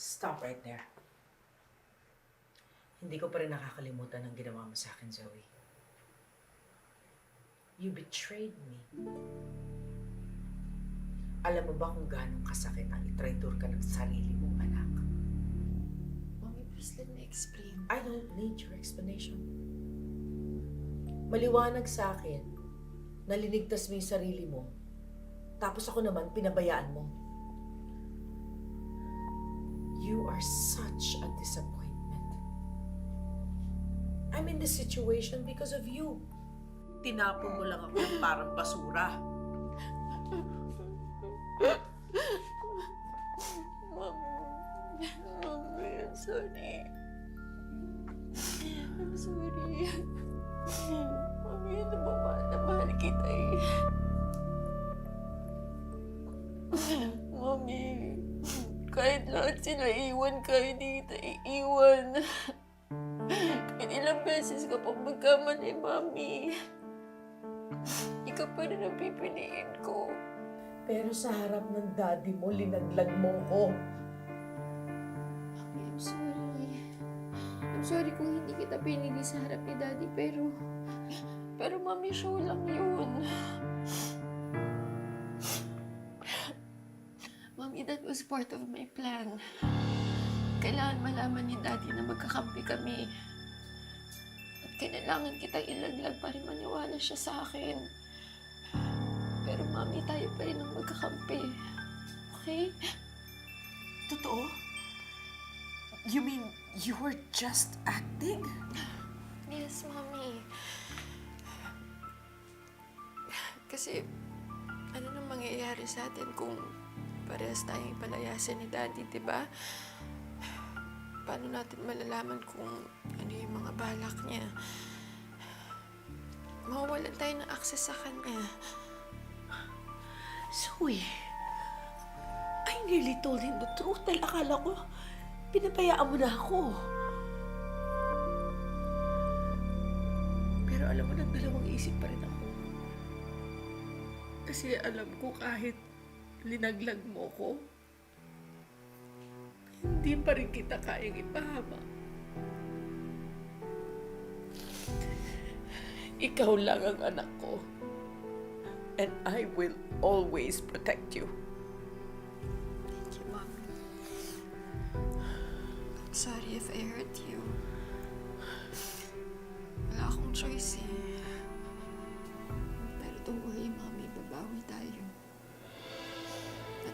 Stop right there. Hindi ko pa rin nakakalimutan ang ginawa mo sa akin, Zoe. You betrayed me. Alam mo ba kung gano'ng kasakit ang itraitor ka ng sarili mong anak? Mommy, please let me explain. I don't need your explanation. Maliwanag sa akin na linigtas mo yung sarili mo. Tapos ako naman, pinabayaan mo. You are such a disappointment. I'm in this situation because of you. Tinapon mo lang ako ng parang basura. I'm sorry. I'm sorry. Mommy, ano ba mahal na mahal kita eh. Kahit lahat sila iwan ka, hindi kita iiwan. Kahit ilang beses ka pang magkamali, Mami. Ikaw pa rin ang pipiliin ko. Pero sa harap ng daddy mo, linaglag mo ko. Mami, I'm sorry. I'm sorry kung hindi kita pinili sa harap ni Daddy, pero... Pero Mami, show lang yun. Mami, that was part of my plan. Kailangan malaman ni Daddy na magkakampi kami. At kailangan kitang ilaglag para maniwala siya sa akin. Pero Mami, tayo pa rin ang magkakampi. Okay? Totoo? You mean you were just acting? Yes, Mommy. Kasi, ano nang mangyayari sa atin kung parehas tayong palayasin ni Daddy, di ba? Paano natin malalaman kung ano yung mga balak niya? Mawawalan tayo ng access sa kanya. Zoe, I nearly told him the truth dahil akala ko pinabayaan mo na ako. Pero alam mo, nagdalawang isip pa rin ako. Kasi alam ko kahit linaglag mo ko, hindi pa rin kita kayang ipahama. Ikaw lang ang anak ko. And I will always protect you. Thank you. I'm sorry if I hurt you. Wala akong choice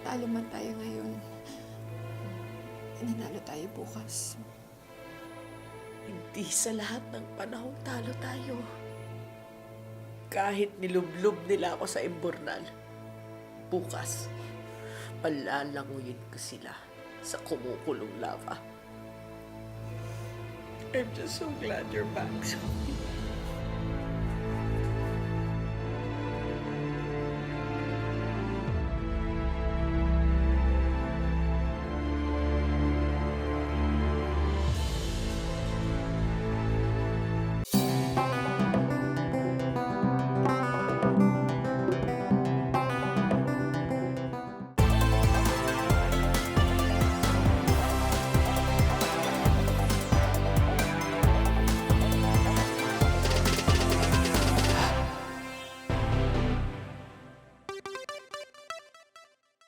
Natalo man tayo ngayon. Nanalo tayo bukas. Hindi sa lahat ng panahon talo tayo. Kahit nilublob nila ako sa imburnal, bukas, palalanguyin ko sila sa kumukulong lava. I'm just so glad you're back, Zoe.